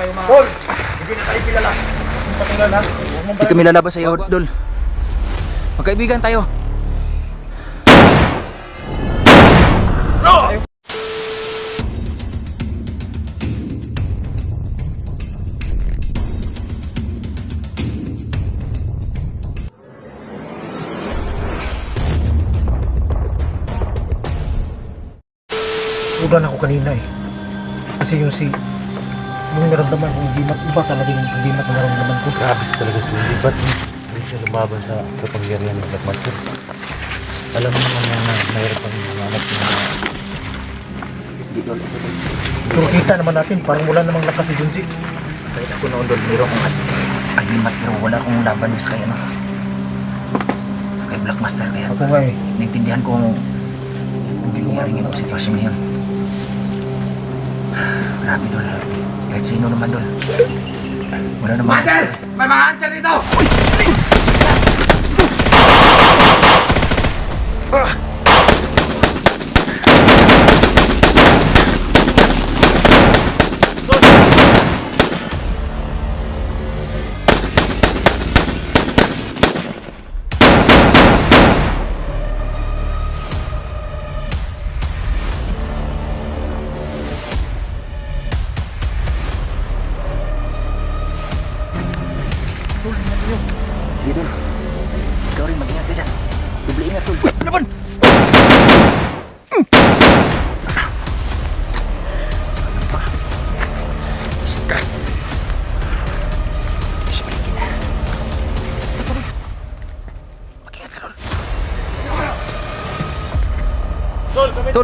kayo mga... Tol! Hindi na tayo kilala. Ha. Huwag mong Hindi kami lalabas sa iyo, Dol. Magkaibigan tayo. Ulan ako kanina eh. Kasi yung si... Yung naramdaman ko, hindi mat iba talaga yung hindi mat naramdaman ko. Grabe talaga si Willie. Ba't hindi siya lumaban sa kapangyarihan ng Black Master? Alam mo naman yan na mayroon pang mga anak na Pero kita naman natin, parang wala namang lakas si Junji. Kahit ako noon, Dol, mayroon akong agimat pero wala akong laban sa kay ano. Kay Black Master kaya. Ako nga eh. Naintindihan ko hindi ko maringin ang sitwasyon ngayon. Grabe, Dol. Kahit sino naman, Dol. Wala naman. Hunter! May mga hunter dito! Sige,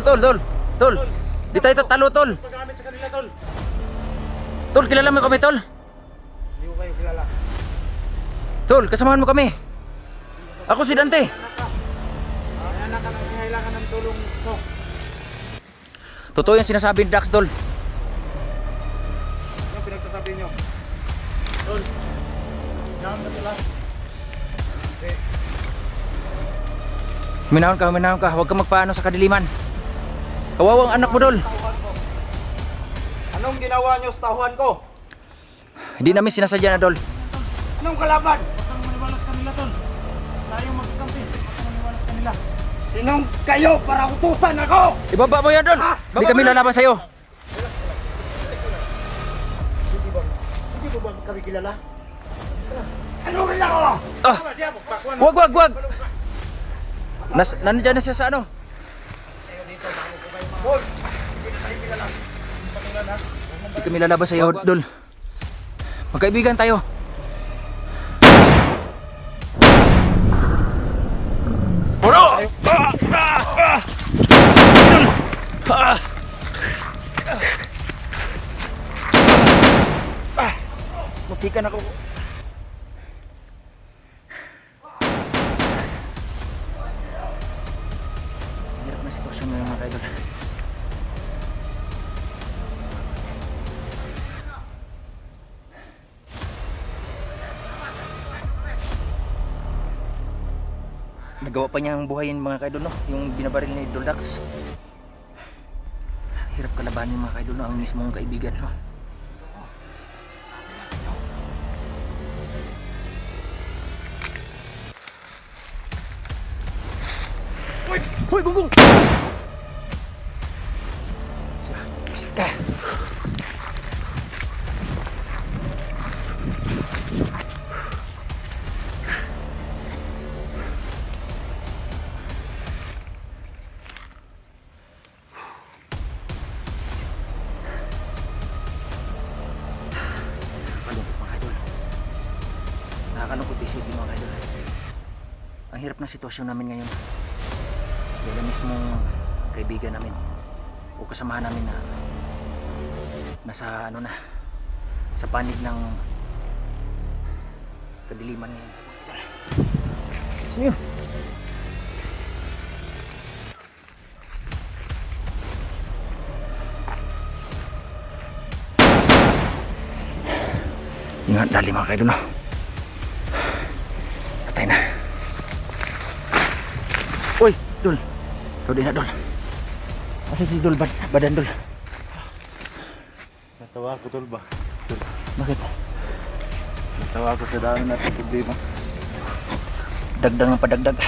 Tol, tol, tol. Di tayo tatalo, tol. Paggamit sa kanila, Tol. Tol, kilala mo kami, tol. Hindi ko kayo kilala. Tol, kasamahan mo kami. Ako si Dante. Na ka kailangan ng tulong ko. Totoo yung sinasabi ni Dax, tol. Ano pinagsasabi nyo? Tol. Naam na sila. Minahon ka, minahon ka. Huwag ka magpaano sa kadiliman. Kawawang anak mo, Dol. Anong ginawa nyo sa tahuan ko? Hindi namin sinasadya na, Dol. Anong kalaban? Huwag kang maniwala sa kanila, Tol. Tayo magkakampi. Huwag kang maniwala sa kanila. Sinong kayo para utusan ako? Ibaba mo yan, Dol. Hindi kami lalaban sa'yo. Hindi ba? Hindi ba ba kami kilala? Ano rin ako? Ah, wag, wag, wag. Nas, nandiyan na siya sa ano? Hindi kami lalaban sa'yo, Dol. Magkaibigan tayo. Mutikan ako. Nagawa pa niya ang buhayin mga kaidol no? Yung binabaril ni Doldax. Hirap kalabanin mga kaidol no? Ang mismong kaibigan no? Hoy! Hoy! Gunggong! Ng sitwasyon namin ngayon. Dahil ang mismong kaibigan namin o kasamahan namin na nasa ano na sa panig ng kadiliman ngayon. Sino? Ingat dali mga kaidol no. Patay na. Uy, Dol. Dol na Dol. Asa si Dol bad badan Dol? natawa ko tol ba? Tol. Bakit? Natawa ko sa dami natin problema. Dagdag ng padagdag.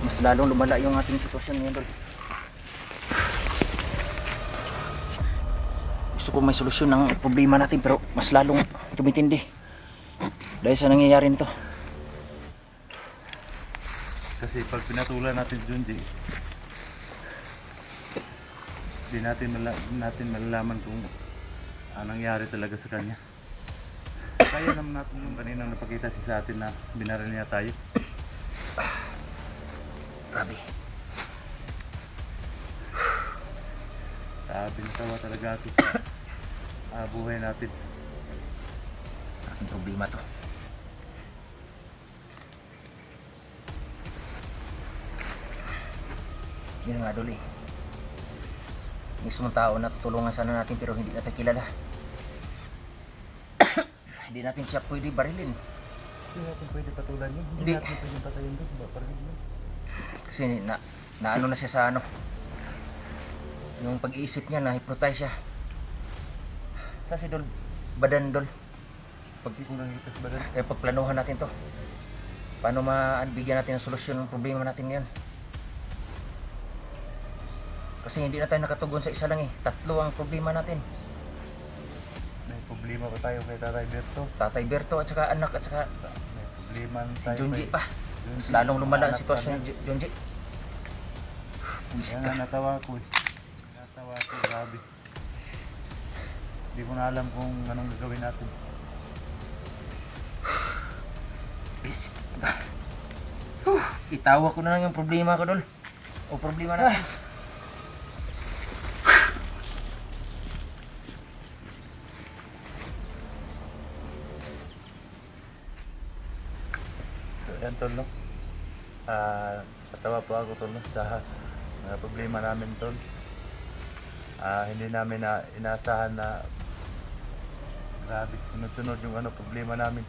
Mas lalong lumala yung ating sitwasyon ngayon, Dol. Gusto ko may solusyon ng problema natin pero mas lalong tumitindi. Dahil sa nangyayari nito. Kasi pag pinatulan natin si Junji, di natin, mala- natin malalaman kung anong nangyari talaga sa kanya. Kaya naman natin yung kaninang napakita siya sa atin na binaril niya tayo. Grabe. Sabi na tawa talaga ito ah, buhay natin. Ating problema to. Yun nga, eh. Mismong tao na tutulungan sana natin pero hindi natin kilala. hindi natin siya pwede barilin. Hindi natin pwede patulan yun. Hindi. natin pwede patayin doon. Ba, parang yun. Kasi na, naano na siya sa ano. Yung pag-iisip niya, na-hypnotize siya. Sa si Dol, badan Dol. Pag badan. Kaya pagplanuhan natin to. Paano mabigyan natin ng solusyon ng problema natin ngayon? Kasi hindi na tayo nakatugon sa isa lang eh. Tatlo ang problema natin. May problema pa tayo kay Tatay Berto. Tatay Berto at saka anak at saka May problema si tayo Junji pa. Junji. Mas lalong lumala ang sitwasyon ni Ju- Junji. Ka. nga natawa ko eh. Natawa ko, grabe. Hindi ko na alam kung anong gagawin natin. Huh, Itawa ko na lang yung problema ko, Dol. O problema natin. So, yan tol, no? Ah, natawa po ako tol, no? Sa mga problema namin tol. Ah, hindi namin na inaasahan na grabe, sunod-sunod yung ano, problema namin.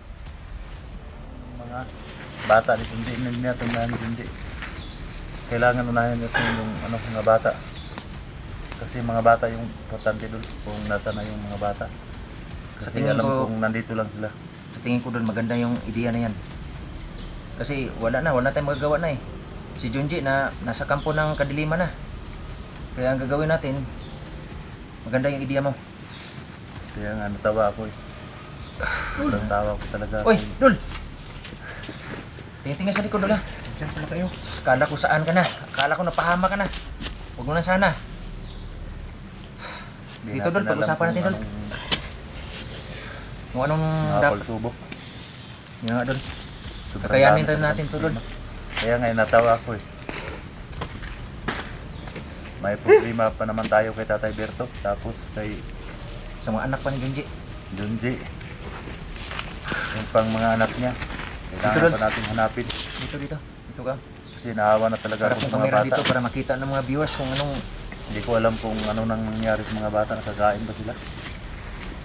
Mga bata ni Kundi, hindi natin na ni Kundi. Kailangan unahin natin yung ano, mga bata. Kasi mga bata yung importante doon kung nasa na yung mga bata. Kasi alam ko- kong nandito lang sila. Sa tingin ko doon maganda yung ideya na yan. Kasi wala na, wala tayong magagawa na eh. Si Junji na nasa kampo ng kadiliman na. Kaya ang gagawin natin, maganda yung ideya mo. Kaya nga natawa ako eh. Sobrang tawa ko talaga. Uy, Dul! Tingin-tingin sa likod, Dul ha. Diyan pala kayo. Kala ko saan ka na. Kala ko napahama ka na. Huwag mo na sana. Hindi Dito, alam pag-usapan natin, Dol. Kung anong dapat. nakapagtubok. Yan nga, Dul. Sobrang Kakayanin talaga natin to, problema. Kaya nga eh, natawa ako eh. May problema pa naman tayo kay Tatay Berto. Tapos kay Sa mga anak pa ni Junji. Junji. Yung pang mga anak niya. Dito, Kailangan Dol. pa natin hanapin. Dito, dito. Dito ka. Kasi naawa na talaga Para ako kung sa mga kamera bata. dito para makita ng mga viewers kung anong Hindi ko alam kung ano nang nangyari sa mga bata. Nakakain ba sila?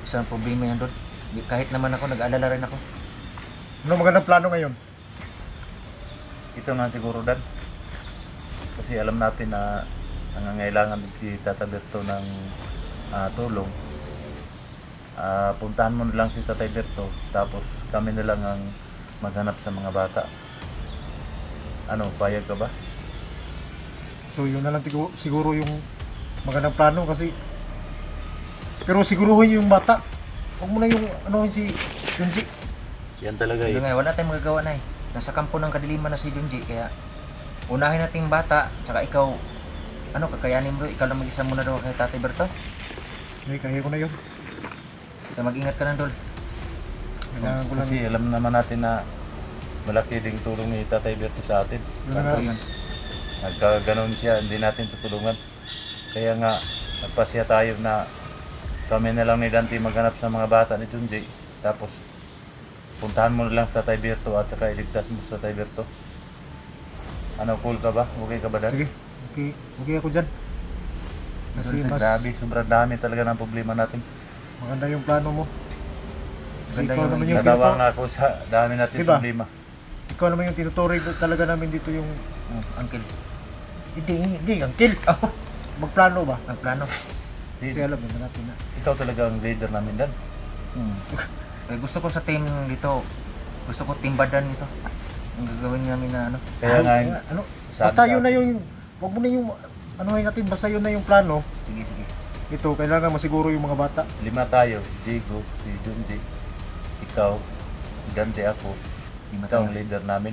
isang problema yan, Dol. Di- Kahit naman ako, nag-alala rin ako. Ano magandang plano ngayon? Ito na siguro Dan. Kasi alam natin na nangangailangan din si Tata Berto ng ah, tulong. Ah, puntahan mo na lang si Tatay Berto tapos kami na lang ang maghanap sa mga bata. Ano, payag ka ba? So yun na lang siguro yung magandang plano kasi pero siguruhin yung bata. Huwag mo na yung ano si Junji. Yan talaga eh. nga, wala tayong magagawa na eh. Nasa kampo ng kadiliman na si Junji, kaya unahin natin yung bata, tsaka ikaw, ano, kakayanin mo, ikaw lang mag-isa muna daw kay Tatay Berto. May kaya ko na yun. Kaya mag-ingat ka na, Dol. Kailangan ko lang. Kasi alam naman natin na malaki ding tulong ni Tatay Berto sa atin. Yun na yun. Nagkaganon siya, hindi natin tutulungan. Kaya nga, nagpasya tayo na kami na lang ni Dante maghanap sa mga bata ni Junji. Tapos, puntahan mo na lang sa Tayberto at saka iligtas mo sa Tayberto. Ano, cool ka ba? Okay ka ba, Dan? Sige. Okay, okay ako dyan. Kasi mas Grabe, sobrang dami talaga ng problema natin. maganda yung plano mo. Kasi Maganda ikaw yung naman yung, tinutu- nga ako sa dami natin Diba? problema. ikaw naman yung tinuturing ko talaga namin dito yung Oh, uncle, hindi, hindi, kill. Oh. Magplano ba? ang plano. Kasi alam naman natin na. Ikaw talaga ang leader namin, Dan. Hmm. Eh, gusto ko sa team dito, gusto ko team badan ito. Ang gagawin namin na ano. Kaya nga, ano, sabi basta yun na yung, wag mo na yung, ano natin, basta yun na yung plano. Sige, sige. Ito, kailangan masiguro yung mga bata. lima tayo, Diego, si Junji, ikaw, Dante ako, Lima ikaw tayo. ang leader namin.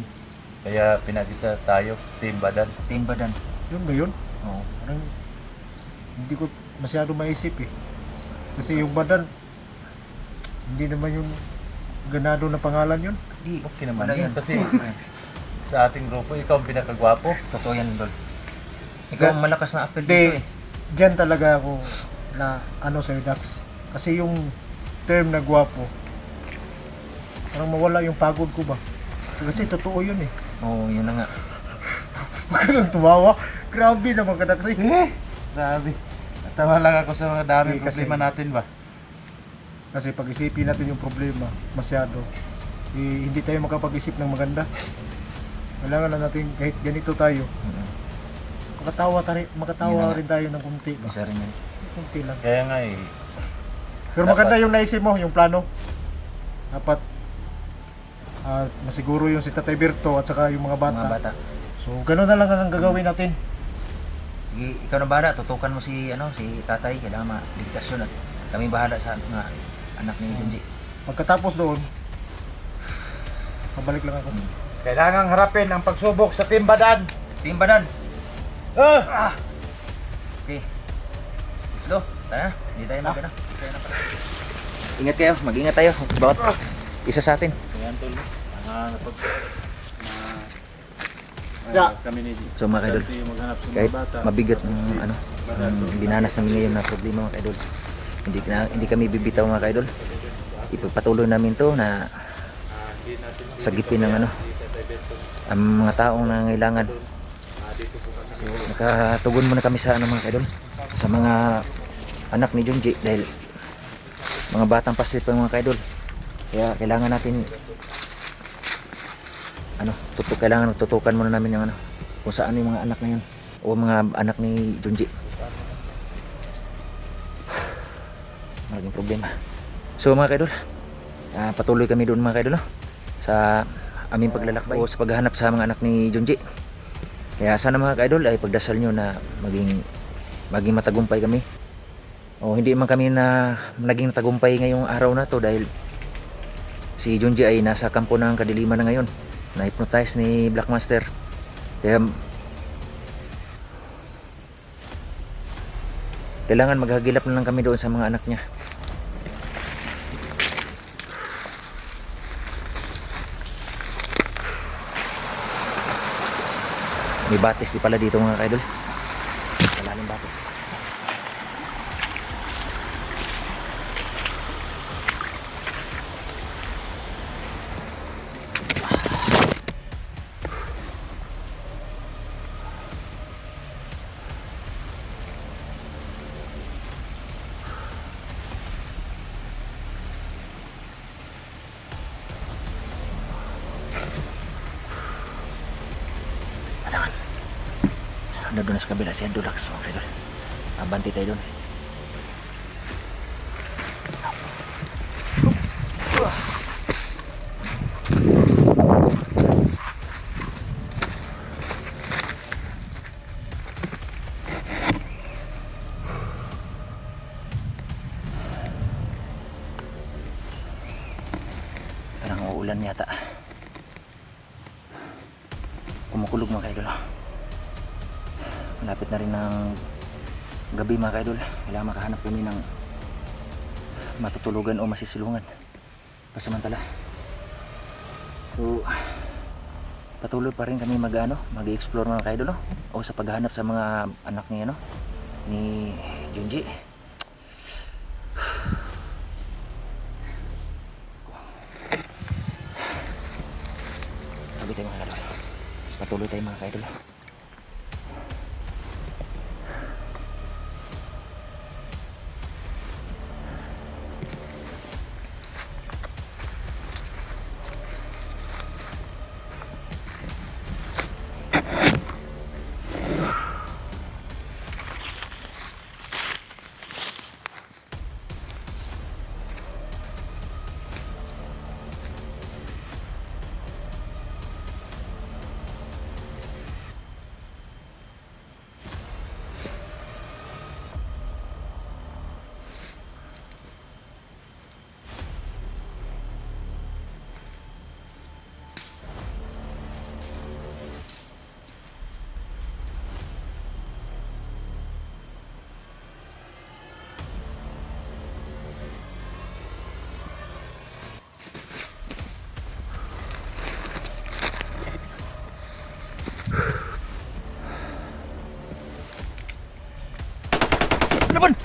Kaya pinag-isa tayo, Team Badan. Team badan. Yun ba yun? Oo. Parang, hindi ko masyado maisip eh. Kasi yung badan, hindi naman yung ganado na pangalan yun. Di, Okay naman wala yun, yan. kasi- Sa ating grupo, ikaw ang pinakagwapo. Totoo yan, Dol. Ikaw ang malakas na apel Di, dito eh. Diyan talaga ako na ano sa Dax. Kasi yung term na gwapo, parang mawala yung pagod ko ba? Kasi totoo yun eh. Oo, yun na nga. Huwag ka tumawa. Grabe naman ka Dax. Eh, Grabe. Natawa lang ako sa mga daming Eh, kasi- problema natin ba? Kasi pag isipin natin yung problema, masyado, eh, hindi tayo makapag-isip ng maganda. Kailangan na natin kahit ganito tayo, makatawa, tari, makatawa Yun rin tayo ng kunti. Ba? Isa rin yan. Kunti lang. Kaya nga eh, Pero Dapat- maganda yung naisip mo, yung plano. Dapat ah, masiguro yung si Tatay Berto at saka yung mga bata. Mga bata. So, ganun na lang ang gagawin natin. Ikaw na bahala. Tutukan mo si, ano, si tatay. Kailangan maligtas yun at kami bahala sa mga anak ni Junji. Pagkatapos doon, pabalik lang ako. kailangang harapin ang pagsubok sa Team Badan. Team badan. Ah! Okay. Let's go. Tara na. Hindi tayo mag ano. Isa na pala. Ingat kayo. Mag-ingat tayo. Bawat isa sa atin. Ayan tol. Ah, napag... Yeah. kami ni So mga kaidol, kahit mabigat ng ano, ang dinanas namin ngayon na problema mga kaidol. Hindi, na, hindi kami bibitaw mga kaidol. Ipagpatuloy namin to na sagipin ng ano, ang mga taong nangailangan. Nakatugon muna kami sa ano mga kaidol, sa mga anak ni Junji dahil mga batang pasit pa mga kaidol. Kaya kailangan natin ano, tutuk kailangan tutukan muna namin yung ano, kung saan yung mga anak na yun o mga anak ni Junji. Malaking problema. So mga kaidol, ah, patuloy kami doon mga kaidol no? sa aming paglalakbay o sa paghahanap sa mga anak ni Junji. Kaya sana mga kaidol ay pagdasal nyo na maging maging matagumpay kami. O hindi man kami na naging tagumpay ngayong araw na to dahil si Junji ay nasa kampo ng kadiliman na ngayon. Na-hypnotize ni Black Master. Kaya kailangan maghagilap na lang kami doon sa mga anak niya. May batis di pala dito mga kaidol. Malalim batis. Ano doon sa kabila si Andulax mga kaidol. Abanti tayo doon. Parang uulan yata. Kumukulog mga kaidol. Malapit na rin ng gabi mga kaidol. Kailangan makahanap kami ng matutulugan o masisilungan. Pasamantala. So, patuloy pa rin kami mag-ano, mag-explore mga kaidol no? o sa paghahanap sa mga anak ni ano ni Junji. Sabi tayo mga kaidol. Patuloy tayo mga kaidol. นะเพื่อน